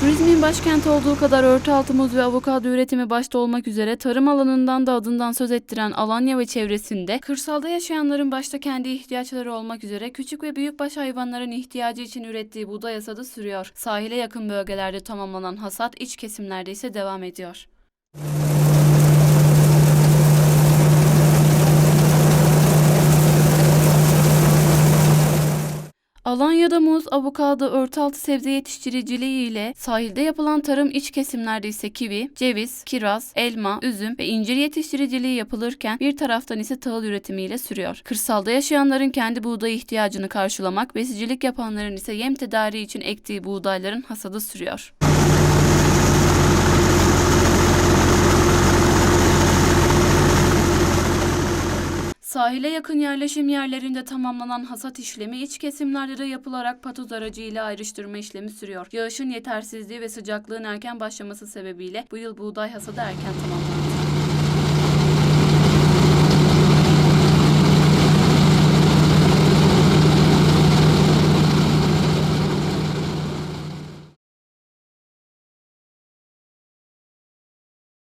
Turizmin başkenti olduğu kadar örtü muz ve avokado üretimi başta olmak üzere tarım alanından da adından söz ettiren Alanya ve çevresinde kırsalda yaşayanların başta kendi ihtiyaçları olmak üzere küçük ve büyükbaş hayvanların ihtiyacı için ürettiği buğday hasadı sürüyor. Sahile yakın bölgelerde tamamlanan hasat iç kesimlerde ise devam ediyor. Alanya'da muz, avokado, örtüaltı sebze yetiştiriciliği ile sahilde yapılan tarım iç kesimlerde ise kivi, ceviz, kiraz, elma, üzüm ve incir yetiştiriciliği yapılırken bir taraftan ise tahıl üretimiyle sürüyor. Kırsalda yaşayanların kendi buğday ihtiyacını karşılamak, besicilik yapanların ise yem tedariği için ektiği buğdayların hasadı sürüyor. Sahile yakın yerleşim yerlerinde tamamlanan hasat işlemi iç kesimlerde de yapılarak patoz aracıyla ayrıştırma işlemi sürüyor. Yağışın yetersizliği ve sıcaklığın erken başlaması sebebiyle bu yıl buğday hasadı erken tamamlandı.